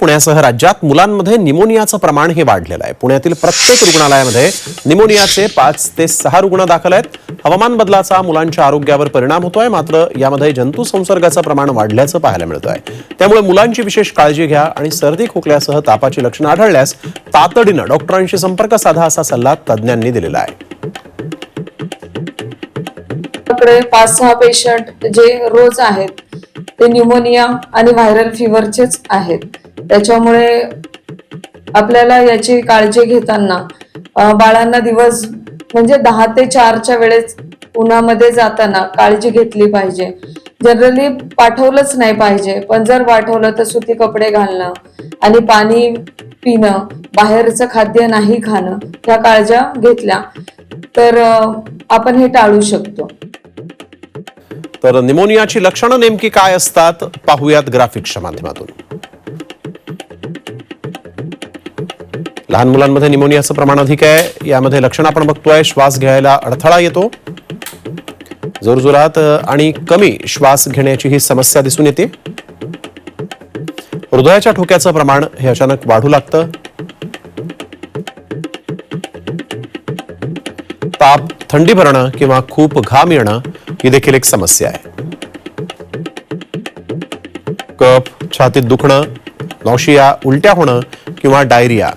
पुण्यासह राज्यात मुलांमध्ये निमोनियाचं प्रमाण हे वाढलेलं आहे. पुण्यातील प्रत्येक रुग्णालयामध्ये निमोनियाचे पाच ते सहा रुग्ण दाखल आहेत. हवामान बदलाचा मुलांच्या आरोग्यावर परिणाम होतोय मात्र यामध्ये जंतू संसर्गाचं प्रमाण वाढल्याचं पाहायला मिळतंय. त्यामुळे मुलांची विशेष काळजी घ्या आणि सर्दी खोकल्यासह तापाची लक्षणं आढळल्यास तातडीनं डॉक्टरांशी संपर्क साधा असा सल्ला तज्ज्ञांनी दिलेला आहे. आपल्याकडे पाच सहा पेशंट जे रोज आहेत ते न्यूमोनिया आणि व्हायरल फिवरचेच आहेत. त्याच्यामुळे आपल्याला याची काळजी घेताना बाळांना दिवस म्हणजे दहा ते चारच्या वेळेस उन्हामध्ये जाताना काळजी घेतली पाहिजे. जनरली पाठवलंच नाही पाहिजे पण जर पाठवलं तर सुती कपडे घालणं आणि पाणी पिणं बाहेरचं खाद्य नाही खाणं ह्या काळज्या घेतल्या तर आपण हे टाळू शकतो. तर निमोनियाची लक्षणं नेमकी काय असतात? पाहूयात ग्राफिक्सच्या माध्यमातून. लहान मुलांमध्ये निमोनियाचं प्रमाण अधिक आहे. यामध्ये लक्षण आपण बघतोय. श्वास घ्यायला अडथळा येतो. जोरजोरात आणि कमी श्वास घेण्याची ही समस्या दिसून येते. हृदयाच्या ठोक्याचं प्रमाण हे अचानक वाढू लागतं. ताप थंडी भरणं किंवा खूप घाम येणं ही देखील एक समस्या आहे. कप छातीत दुखणं नौशिया उलट्या होणं किंवा डायरिया